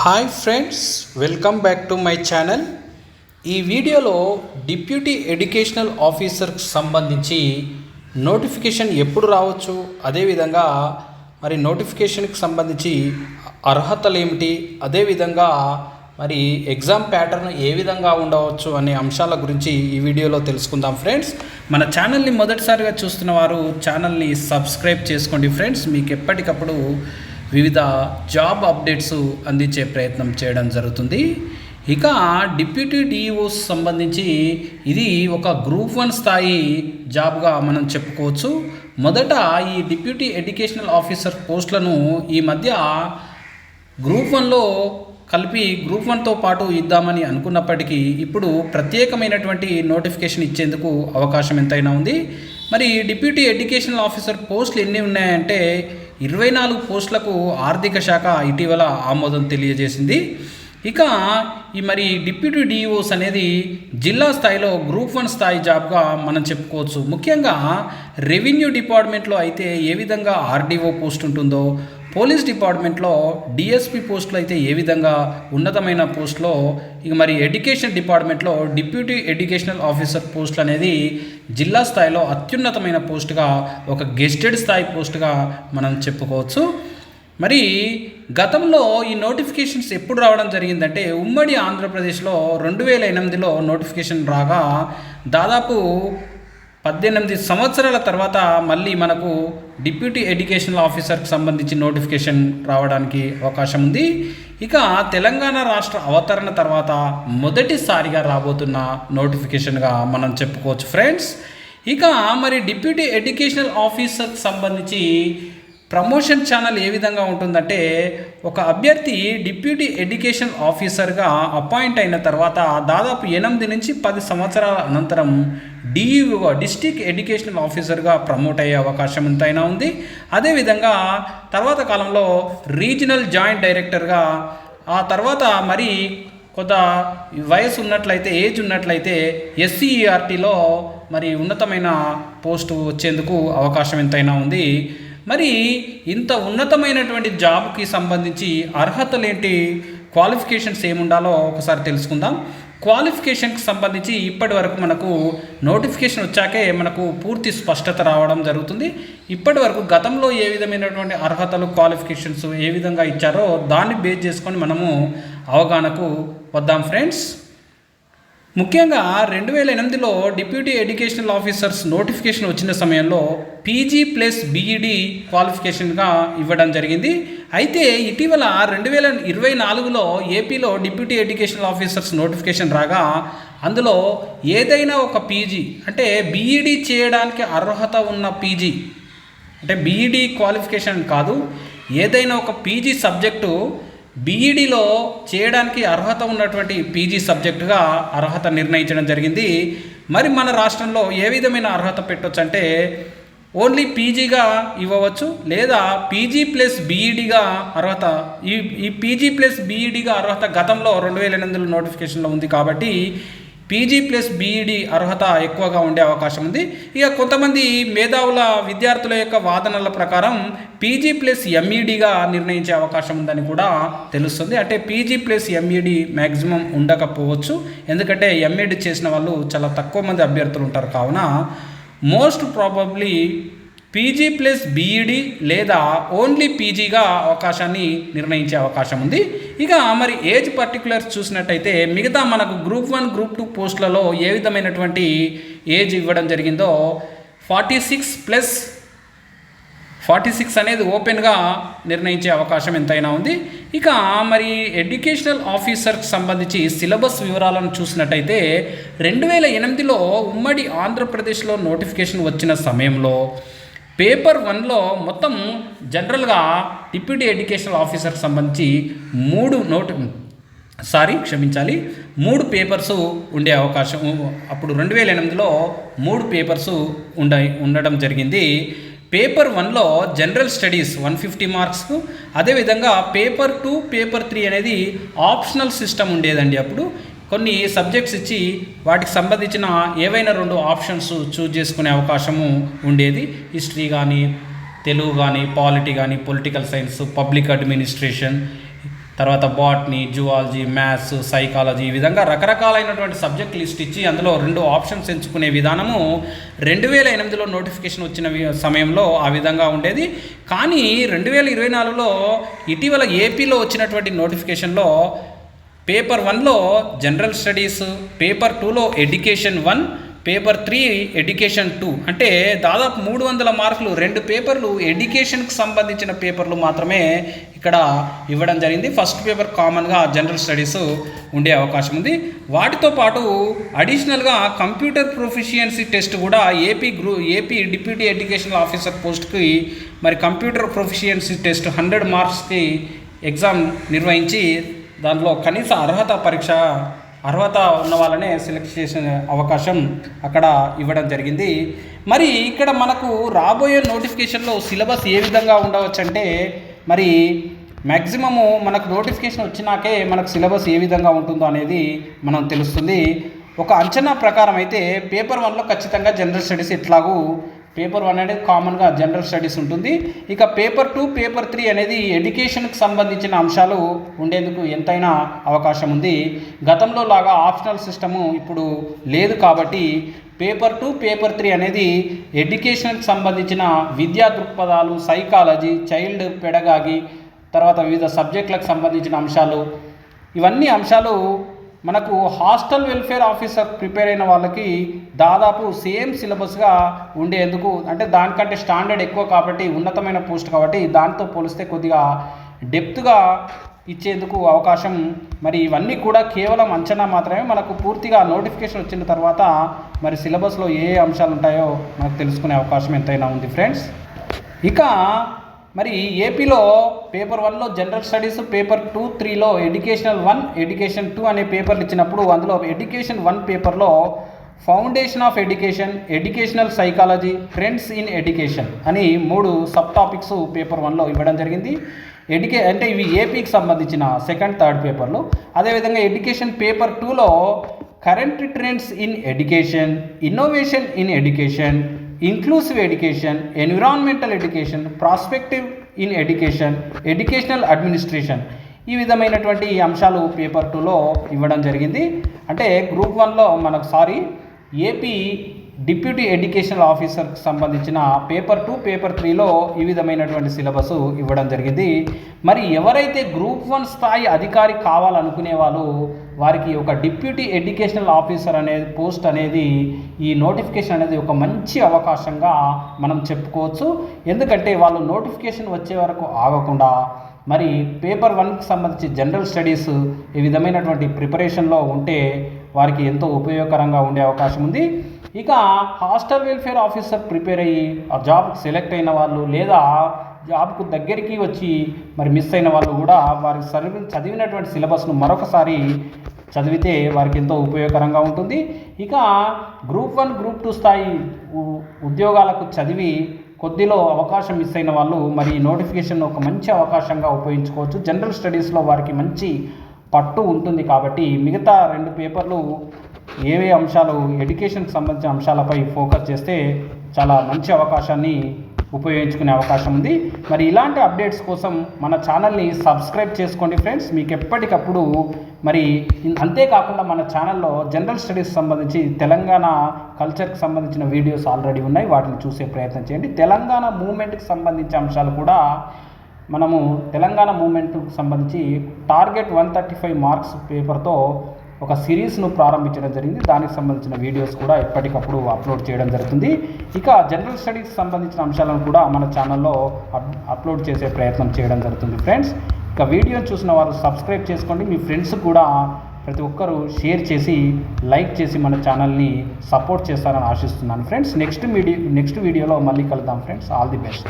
Hi friends welcome back to my channel ఈ వీడియోలో deputy educational ఆఫీసర్కి సంబంధించి నోటిఫికేషన్ ఎప్పుడు రావచ్చు? అదేవిధంగా మరి నోటిఫికేషన్కి సంబంధించి అర్హతలు ఏమిటి? అదేవిధంగా మరి ఎగ్జామ్ ప్యాటర్న్ ఏ విధంగా ఉండవచ్చు అనే అంశాల గురించి ఈ వీడియోలో తెలుసుకుందాం ఫ్రెండ్స్. మన ఛానల్ని మొదటిసారిగా చూస్తున్న వారు ఛానల్ని సబ్స్క్రైబ్ చేసుకోండి ఫ్రెండ్స్. మీకు ఎప్పటికప్పుడు వివిధ జాబ్ అప్డేట్స్ అందించే ప్రయత్నం చేయడం జరుగుతుంది. ఇక డిప్యూటీ డిఈఓస్ సంబంధించి ఇది ఒక గ్రూప్ వన్ స్థాయి జాబ్గా మనం చెప్పుకోవచ్చు. మొదట ఈ డిప్యూటీ ఎడ్యుకేషనల్ ఆఫీసర్ పోస్టులను ఈ మధ్య గ్రూప్ వన్లో కలిపి గ్రూప్ వన్తో పాటు ఇద్దామని అనుకున్నప్పటికీ ఇప్పుడు ప్రత్యేకమైనటువంటి నోటిఫికేషన్ ఇచ్చేందుకు అవకాశం ఎంతైనా ఉంది. మరి డిప్యూటీ ఎడ్యుకేషనల్ ఆఫీసర్ పోస్టులు ఎన్ని ఉన్నాయంటే ఇరవై నాలుగు పోస్టులకు ఆర్థిక శాఖ ఇటీవల ఆమోదం తెలియజేసింది. ఇక ఈ మరి డిప్యూటీ డిఈఓస్ అనేది జిల్లా స్థాయిలో గ్రూప్ వన్ స్థాయి జాబ్గా మనం చెప్పుకోవచ్చు. ముఖ్యంగా రెవెన్యూ డిపార్ట్మెంట్లో అయితే ఏ విధంగా ఆర్డీఓ పోస్ట్ ఉంటుందో పోలీస్ డిపార్ట్మెంట్లో డిఎస్పి పోస్టులు అయితే ఏ విధంగా ఉన్నతమైన పోస్ట్లో ఇక మరి ఎడ్యుకేషన్ డిపార్ట్మెంట్లో డిప్యూటీ ఎడ్యుకేషనల్ ఆఫీసర్ పోస్టులు అనేది జిల్లా స్థాయిలో అత్యున్నతమైన పోస్టుగా ఒక గెస్టెడ్ స్థాయి పోస్టుగా మనం చెప్పుకోవచ్చు. మరి గతంలో ఈ నోటిఫికేషన్స్ ఎప్పుడు రావడం జరిగిందంటే ఉమ్మడి ఆంధ్రప్రదేశ్లో రెండు వేల ఎనిమిదిలో నోటిఫికేషన్ రాగా దాదాపు పద్దెనిమిది సంవత్సరాల తర్వాత మళ్ళీ మనకు డిప్యూటీ ఎడ్యుకేషనల్ ఆఫీసర్కి సంబంధించి నోటిఫికేషన్ రావడానికి అవకాశం ఉంది. ఇక తెలంగాణ రాష్ట్ర అవతరణ తర్వాత మొదటిసారిగా రాబోతున్న నోటిఫికేషన్గా మనం చెప్పుకోవచ్చు ఫ్రెండ్స్. ఇక మరి డిప్యూటీ ఎడ్యుకేషనల్ ఆఫీసర్కి సంబంధించి ప్రమోషన్ ఛానల్ ఏ విధంగా ఉంటుందంటే ఒక అభ్యర్థి డిప్యూటీ ఎడ్యుకేషన్ ఆఫీసర్గా అపాయింట్ అయిన తర్వాత దాదాపు ఎనిమిది నుంచి పది సంవత్సరాల అనంతరం డిఈఓ డిస్టిక్ ఎడ్యుకేషనల్ ఆఫీసర్గా ప్రమోట్ అయ్యే అవకాశం ఎంతైనా ఉంది. అదేవిధంగా తర్వాత కాలంలో రీజనల్ జాయింట్ డైరెక్టర్గా ఆ తర్వాత మరి కొంత వయసు ఉన్నట్లయితే ఏజ్ ఉన్నట్లయితే ఎస్సీఈఆర్టీలో మరి ఉన్నతమైన పోస్టు వచ్చేందుకు అవకాశం ఎంతైనా ఉంది. మరి ఇంత ఉన్నతమైనటువంటి జాబ్కి సంబంధించి అర్హతలేంటి? క్వాలిఫికేషన్స్ ఏముండాలో ఒకసారి తెలుసుకుందాం. క్వాలిఫికేషన్కి సంబంధించి ఇప్పటి వరకు మనకు నోటిఫికేషన్ వచ్చాకే మనకు పూర్తి స్పష్టత రావడం జరుగుతుంది. ఇప్పటి వరకు గతంలో ఏ విధమైనటువంటి అర్హతలు క్వాలిఫికేషన్స్ ఏ విధంగా ఇచ్చారో దాన్ని బేస్ చేసుకొని మనము అవగాహనకు వద్దాం ఫ్రెండ్స్. ముఖ్యంగా రెండు వేల ఎనిమిదిలో డిప్యూటీ ఎడ్యుకేషనల్ ఆఫీసర్స్ నోటిఫికేషన్ వచ్చిన సమయంలో పీజీ ప్లస్ బీఈడి క్వాలిఫికేషన్గా ఇవ్వడం జరిగింది. అయితే ఇటీవల రెండు వేల ఇరవై నాలుగులో ఏపీలో డిప్యూటీ ఎడ్యుకేషనల్ ఆఫీసర్స్ నోటిఫికేషన్ రాగా అందులో ఏదైనా ఒక పీజీ అంటే బీఈడి చేయడానికి అర్హత ఉన్న పీజీ అంటే బీఈడి క్వాలిఫికేషన్ కాదు ఏదైనా ఒక పీజీ సబ్జెక్టు బీఈడిలో చేయడానికి అర్హత ఉన్నటువంటి పీజీ సబ్జెక్టుగా అర్హత నిర్ణయించడం జరిగింది. మరి మన రాష్ట్రంలో ఏ విధమైన అర్హత పెట్టవచ్చు అంటే ఓన్లీ పీజీగా ఇవ్వవచ్చు లేదా పీజీ ప్లస్ బీఈడిగా అర్హత ఈ ఈ పీజీ ప్లస్ బీఈడిగా అర్హత గతంలో రెండు వేల ఎనిమిదిలో నోటిఫికేషన్లో ఉంది కాబట్టి పీజీ ప్లస్ బీఈడి అర్హత ఎక్కువగా ఉండే అవకాశం ఉంది. ఇక కొంతమంది మేధావుల విద్యార్థుల యొక్క వాదనల ప్రకారం పీజీ ప్లస్ ఎంఈడిగా నిర్ణయించే అవకాశం ఉందని కూడా తెలుస్తుంది. అంటే పీజీ ప్లస్ ఎంఈడి మ్యాక్సిమం ఉండకపోవచ్చు. ఎందుకంటే ఎంఈడి చేసిన వాళ్ళు చాలా తక్కువ మంది అభ్యర్థులు ఉంటారు. కావున most probably PG plus BEd లేదా ఓన్లీ పీజీగా అవకాశాన్ని నిర్ణయించే అవకాశం ఉంది. ఇక మరి ఏజ్ పర్టికులర్స్ చూసినట్టయితే మిగతా మనకు గ్రూప్ వన్ గ్రూప్ టూ పోస్టులలో ఏ విధమైనటువంటి ఏజ్ ఇవ్వడం జరిగిందో forty six plus forty six అనేది ఓపెన్గా నిర్ణయించే అవకాశం ఎంతైనా ఉంది. ఇక మరి ఎడ్యుకేషనల్ ఆఫీసర్కి సంబంధించి సిలబస్ వివరాలను చూసినట్టయితే రెండు వేల ఎనిమిదిలో ఉమ్మడి ఆంధ్రప్రదేశ్లో నోటిఫికేషన్ వచ్చిన సమయంలో పేపర్ వన్లో మొత్తం జనరల్గా డిప్యూటీ ఎడ్యుకేషనల్ ఆఫీసర్కి సంబంధించి మూడు నోటు సారీ క్షమించాలి మూడు పేపర్స్ ఉండే అవకాశం అప్పుడు రెండు వేల ఎనిమిదిలో మూడు పేపర్స్ ఉండ ఉండడం జరిగింది. పేపర్ వన్లో జనరల్ స్టడీస్ వన్ ఫిఫ్టీ మార్క్స్కు అదేవిధంగా పేపర్ టూ పేపర్ త్రీ అనేది ఆప్షనల్ సిస్టమ్ ఉండేదండి అప్పుడు. కొన్ని సబ్జెక్ట్స్ ఇచ్చి వాటికి సంబంధించిన ఏవైనా రెండు ఆప్షన్స్ చూజ్ చేసుకునే అవకాశము ఉండేది. హిస్టరీ కానీ తెలుగు కానీ పాలిటీ కానీ పొలిటికల్ సైన్స్ పబ్లిక్ అడ్మినిస్ట్రేషన్ తర్వాత బాట్నీ జువాలజీ మ్యాథ్స్ సైకాలజీ ఈ విధంగా రకరకాలైనటువంటి సబ్జెక్ట్ లిస్ట్ ఇచ్చి అందులో రెండు ఆప్షన్స్ ఎంచుకునే విధానము రెండు వేల ఎనిమిదిలో నోటిఫికేషన్ వచ్చిన వి- సమయంలో ఆ విధంగా ఉండేది. కానీ రెండు వేల ఇరవై నాలుగులో ఇటీవల ఏపీలో వచ్చినటువంటి నోటిఫికేషన్లో పేపర్ వన్లో జనరల్ స్టడీస్ పేపర్ టూలో education one paper three education two అంటే దాదాపు మూడు వందల మార్కులు రెండు పేపర్లు ఎడ్యుకేషన్కి సంబంధించిన పేపర్లు మాత్రమే ఇక్కడ ఇవ్వడం జరిగింది. ఫస్ట్ పేపర్ కామన్గా జనరల్ స్టడీస్ ఉండే అవకాశం ఉంది. వాటితో పాటు అడిషనల్గా కంప్యూటర్ ప్రొఫిషియన్సీ టెస్ట్ కూడా AP గ్రూ AP deputy educational officer పోస్ట్కి మరి కంప్యూటర్ ప్రొఫిషియన్సీ టెస్ట్ హండ్రెడ్ మార్క్స్కి ఎగ్జామ్ నిర్వహించి దాంట్లో కనీస అర్హత పరీక్ష అర్హత ఉన్న వాళ్ళనే సెలెక్ట్ చేసే అవకాశం అక్కడ ఇవ్వడం జరిగింది. మరి ఇక్కడ మనకు రాబోయే నోటిఫికేషన్లో సిలబస్ ఏ విధంగా ఉండవచ్చు అంటే మరి మ్యాక్సిమము మనకు నోటిఫికేషన్ వచ్చినాకే మనకు సిలబస్ ఏ విధంగా ఉంటుందో అనేది మనం తెలుస్తుంది. ఒక అంచనా ప్రకారం అయితే పేపర్ వన్లో ఖచ్చితంగా జనరల్ స్టడీస్ ఎట్లాగూ పేపర్ వన్ అనేది కామన్గా జనరల్ స్టడీస్ ఉంటుంది. ఇక పేపర్ టూ పేపర్ త్రీ అనేది ఎడ్యుకేషన్కి సంబంధించిన అంశాలు ఉండేందుకు ఎంతైనా అవకాశం ఉంది. గతంలో లాగా ఆప్షనల్ సిస్టము ఇప్పుడు లేదు కాబట్టి పేపర్ టూ పేపర్ త్రీ అనేది ఎడ్యుకేషన్కి సంబంధించిన విద్యా దృక్పథాలు సైకాలజీ చైల్డ్ పెడగాగి తర్వాత వివిధ సబ్జెక్టులకు సంబంధించిన అంశాలు. ఇవన్నీ అంశాలు మనకు హాస్టల్ వెల్ఫేర్ ఆఫీసర్ ప్రిపేర్ అయిన వాళ్ళకి దాదాపు సేమ్ సిలబస్గా ఉండేందుకు అంటే దానికంటే స్టాండర్డ్ ఎక్కువ కాబట్టి ఉన్నతమైన పోస్ట్ కాబట్టి దాంతో పోలిస్తే కొద్దిగా డెప్త్గా ఇచ్చేందుకు అవకాశం. మరి ఇవన్నీ కూడా కేవలం అంచనా మాత్రమే. మనకు పూర్తిగా నోటిఫికేషన్ వచ్చిన తర్వాత మరి సిలబస్లో ఏ ఏ అంశాలు ఉంటాయో మనకు తెలుసుకునే అవకాశం ఎంతైనా ఉంది ఫ్రెండ్స్. ఇక మరి ఏపీలో పేపర్ వన్లో జనరల్ స్టడీస్ పేపర్ టూ త్రీలో ఎడ్యుకేషనల్ వన్ ఎడ్యుకేషన్ టూ అనే పేపర్లు ఇచ్చినప్పుడు అందులో ఎడ్యుకేషన్ వన్ పేపర్లో foundation of education educational psychology trends in education అని మూడు సబ్ టాపిక్స్ పేపర్ వన్లో ఇవ్వడం జరిగింది. ఎడ్యుకే అంటే ఇవి ఏపీకి సంబంధించిన సెకండ్ థర్డ్ పేపర్లు. అదేవిధంగా ఎడ్యుకేషన్ పేపర్ టూలో current trends in education innovation in education inclusive education environmental education prospective in education educational administration ఈ విధమైనటువంటి అంశాలు పేపర్ టూలో ఇవ్వడం జరిగింది. అంటే గ్రూప్ వన్లో మనకు సారీ ఏపీ డిప్యూటీ ఎడ్యుకేషనల్ ఆఫీసర్కి సంబంధించిన పేపర్ టూ పేపర్ త్రీలో ఈ విధమైనటువంటి సిలబస్ ఇవ్వడం జరిగింది. మరి ఎవరైతే గ్రూప్ వన్ స్థాయి అధికారి కావాలనుకునే వాళ్ళు వారికి ఒక డిప్యూటీ ఎడ్యుకేషనల్ ఆఫీసర్ అనే పోస్ట్ అనేది ఈ నోటిఫికేషన్ అనేది ఒక మంచి అవకాశంగా మనం చెప్పుకోవచ్చు. ఎందుకంటే వాళ్ళు నోటిఫికేషన్ వచ్చే వరకు ఆగకుండా మరి పేపర్ వన్కి సంబంధించి జనరల్ స్టడీస్ ఈ విధమైనటువంటి ప్రిపరేషన్లో ఉంటే వారికి ఎంతో ఉపయోగకరంగా ఉండే అవకాశం ఉంది. ఇక హాస్టల్ వెల్ఫేర్ ఆఫీసర్ ప్రిపేర్ అయ్యి ఆ జాబ్కి సెలెక్ట్ అయిన వాళ్ళు లేదా జాబ్కు దగ్గరికి వచ్చి మరి మిస్ అయిన వాళ్ళు కూడా వారి చదివి చదివినటువంటి సిలబస్ను మరొకసారి చదివితే వారికి ఎంతో ఉపయోగకరంగా ఉంటుంది. ఇక గ్రూప్ వన్ గ్రూప్ టూ స్థాయి ఉద్యోగాలకు చదివి కొద్దిలో అవకాశం మిస్ అయిన వాళ్ళు మరి ఈ నోటిఫికేషన్ ఒక మంచి అవకాశంగా ఉపయోగించుకోవచ్చు. జనరల్ స్టడీస్లో వారికి మంచి పట్టు ఉంటుంది కాబట్టి మిగతా రెండు పేపర్లు ఏవే అంశాలు ఎడ్యుకేషన్కి సంబంధించిన అంశాలపై ఫోకస్ చేస్తే చాలా మంచి అవకాశాన్ని ఉపయోగించుకునే అవకాశం ఉంది. మరి ఇలాంటి అప్డేట్స్ కోసం మన ఛానల్ని సబ్స్క్రైబ్ చేసుకోండి ఫ్రెండ్స్. మీకు ఎప్పటికప్పుడు మరి అంతేకాకుండా మన ఛానల్లో జనరల్ స్టడీస్ సంబంధించి తెలంగాణ కల్చర్కి సంబంధించిన వీడియోస్ ఆల్రెడీ ఉన్నాయి. వాటిని చూసే ప్రయత్నం చేయండి. తెలంగాణ మూమెంట్కి సంబంధించిన అంశాలు కూడా మనము తెలంగాణ మూమెంట్కి సంబంధించి target one thirty five marks పేపర్తో ఒక సిరీస్ను ప్రారంభించడం జరిగింది. దానికి సంబంధించిన వీడియోస్ కూడా ఎప్పటికప్పుడు అప్లోడ్ చేయడం జరుగుతుంది. ఇక జనరల్ స్టడీస్ సంబంధించిన అంశాలను కూడా మన ఛానల్లో అప్ అప్లోడ్ చేసే ప్రయత్నం చేయడం జరుగుతుంది ఫ్రెండ్స్. ఇక వీడియో చూసిన వారు సబ్స్క్రైబ్ చేసుకోండి. మీ ఫ్రెండ్స్ కూడా ప్రతి ఒక్కరూ షేర్ చేసి లైక్ చేసి మన ఛానల్ని సపోర్ట్ చేస్తారని ఆశిస్తున్నాను ఫ్రెండ్స్. నెక్స్ట్ మీడియో నెక్స్ట్ వీడియోలో మళ్ళీ కలుద్దాం ఫ్రెండ్స్. All the best.